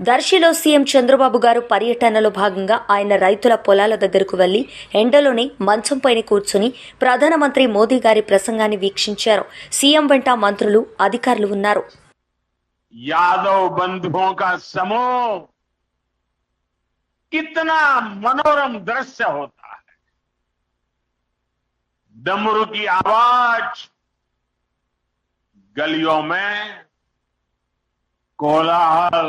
దర్శిలో CM Chandrababu గారు పర్యటనలో భాగంగా ఆయన రైతుల పొలాల దగ్గరకు వెళ్లి ఎండలోనే మంచంపైన కూర్చుని ప్రధానమంత్రి మోదీ గారి ప్రసంగాన్ని వీక్షించారు సీఎం వెంట మంత్రులు అధికారులు ఉన్నారు यादव बंधुओं का समूह कितना मनोरम दृश्य होता है डमरू की आवाज गलियों में कोलाहल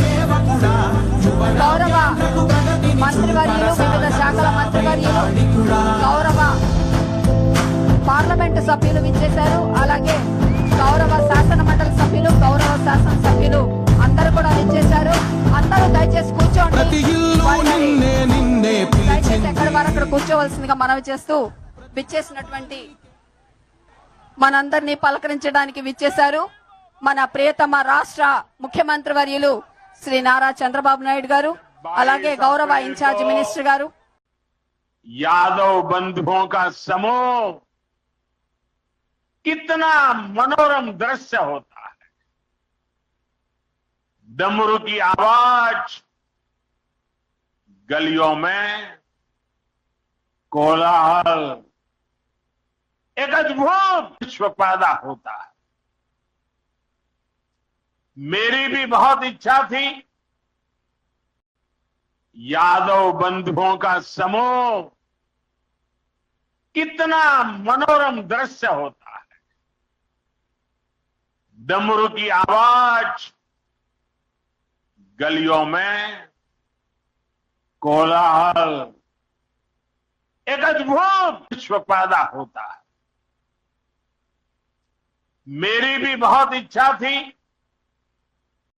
సేవకుడా గౌరవ మంత్రివర్యులు వివిధ శాఖల మంత్రివర్యులు గౌరవ పార్లమెంటు సభ్యులు విచ్చేశారు. అలాగే గౌరవ శాసన మండలి సభ్యులు గౌరవ శాసన సభ్యులు అందరూ కూడా విచ్చేశారు. అందరూ దయచేసి కూర్చోండి. దయచేసి ఎక్కడ వారు అక్కడ కూర్చోవలసిందిగా మనవి చేస్తూ విచ్చేసినటువంటి మనందరినీ పలకరించడానికి విచ్చేశారు మన ప్రియతమ రాష్ట్ర ముఖ్యమంత్రి వర్యులు శ్రీ నారా చంద్రబాబు నాయుడు గారు అలాగే గౌరవ ఇన్ఛార్జ్ మినిస్టర్ గారు यादव बंधुओं का समूह कितना मनोरम दृश्य होता है डमरू की आवाज गलियों में कोलाहल एक अद्भुत विश्व पैदा होता है। मेरी भी बहुत इच्छा थी। यादव बंधुओं का समूह कितना मनोरम दृश्य होता है। डमरू की आवाज़, गलियों में कोलाहल, एक अद्भुत विश्व पैदा होता है। मेरी भी बहुत इच्छा थी